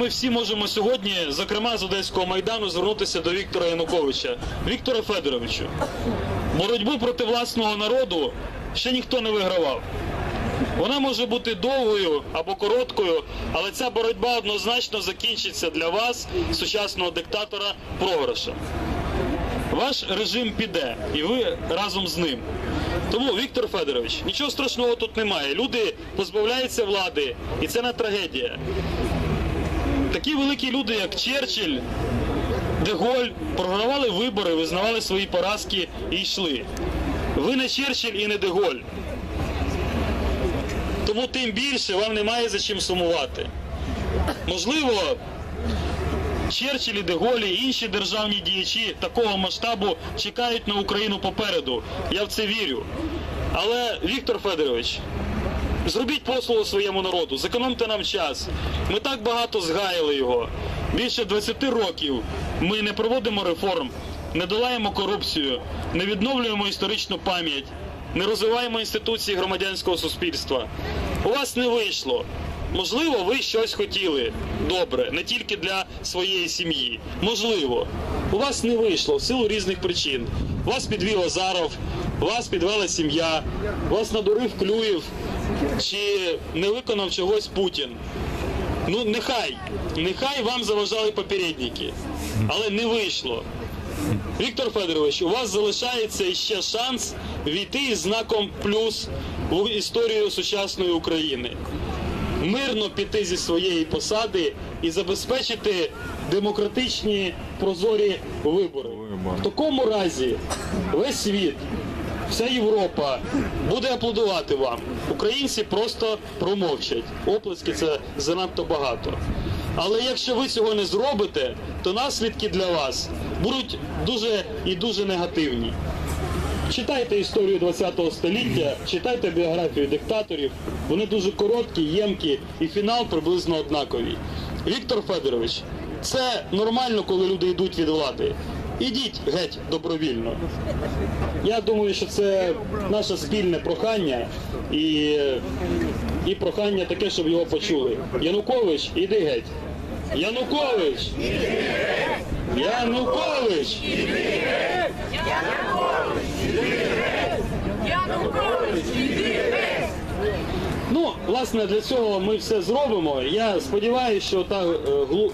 Ми всі можемо сьогодні, зокрема з Одеського майдану, звернутися до Віктора Януковича. Віктора Федоровичу, боротьбу проти власного народу ще ніхто не вигравав. Вона може бути довгою або короткою, але ця боротьба однозначно закінчиться для вас, сучасного диктатора, програшем. Ваш режим піде, і ви разом з ним. Тому, Віктор Федорович, нічого страшного тут немає. Люди позбавляються влади, і це не трагедія. Такі великі люди, як Черчилль, Деголь, програвали вибори, визнавали свої поразки і йшли. Ви не Черчилль і не Деголь. Тому тим більше вам немає за чим сумувати. Можливо, Черчилль, Деголі і інші державні діячі такого масштабу чекають на Україну попереду. Я в це вірю. Але, Віктор Федорович, зробіть послугу своєму народу, зекономте нам час. Ми так багато згаяли його. Більше 20 років ми не проводимо реформ, не долаємо корупцію, не відновлюємо історичну пам'ять, не розвиваємо інституції громадянського суспільства. У вас не вийшло. Можливо, ви щось хотіли добре, не тільки для своєї сім'ї. Можливо, у вас не вийшло в силу різних причин. Вас підвів Азаров, вас підвела сім'я, вас надурив Клюєв чи не виконав чогось Путін. Ну нехай, нехай вам заважали попередники, але не вийшло. Віктор Федорович, у вас залишається ще шанс війти із знаком плюс в історію сучасної України. Мирно піти зі своєї посади і забезпечити демократичні прозорі вибори. В такому разі весь світ, вся Європа буде аплодувати вам. Українці просто промовчать. Оплески це занадто багато. Але якщо ви цього не зробите, то наслідки для вас будуть дуже і дуже негативні. Читайте історію ХХ століття, читайте біографію диктаторів. Вони дуже короткі, ємкі, і фінал приблизно однаковий. Віктор Федорович, це нормально, коли люди йдуть від влади. Ідіть геть добровільно. Я думаю, що це наше спільне прохання і, і прохання таке, щоб його почули. Янукович, іди геть. Янукович! Янукович! Янукович, іди геть! Власне, для цього ми все зробимо. Я сподіваюся, що та е,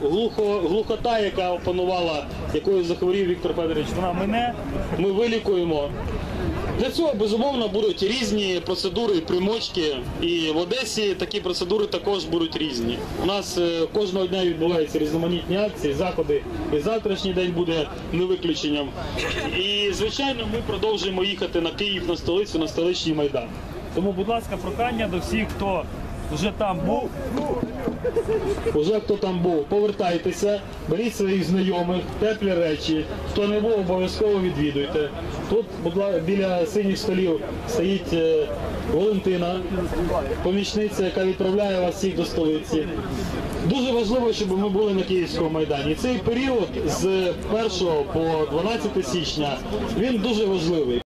глухо, глухота, яка опанувала, якою захворів Віктор Федорович, вона мене, ми вилікуємо. Для цього безумовно будуть різні процедури примочки. І в Одесі такі процедури також будуть різні. У нас е, кожного дня відбуваються різноманітні акції, заходи. І завтрашній день буде не виключенням. І звичайно, ми продовжуємо їхати на Київ, на столицю, на столичний майдан. Тому, будь ласка, прохання до всіх, хто вже там був. Уже хто там був, повертайтеся, беріть своїх знайомих, теплі речі. Хто не був, обов'язково відвідуйте. Тут, біля синіх столів стоїть е, Валентина, помічниця, яка відправляє вас всіх до столиці. Дуже важливо, щоб ми були на Київському майдані. Цей період з 1 по 12 січня він дуже важливий.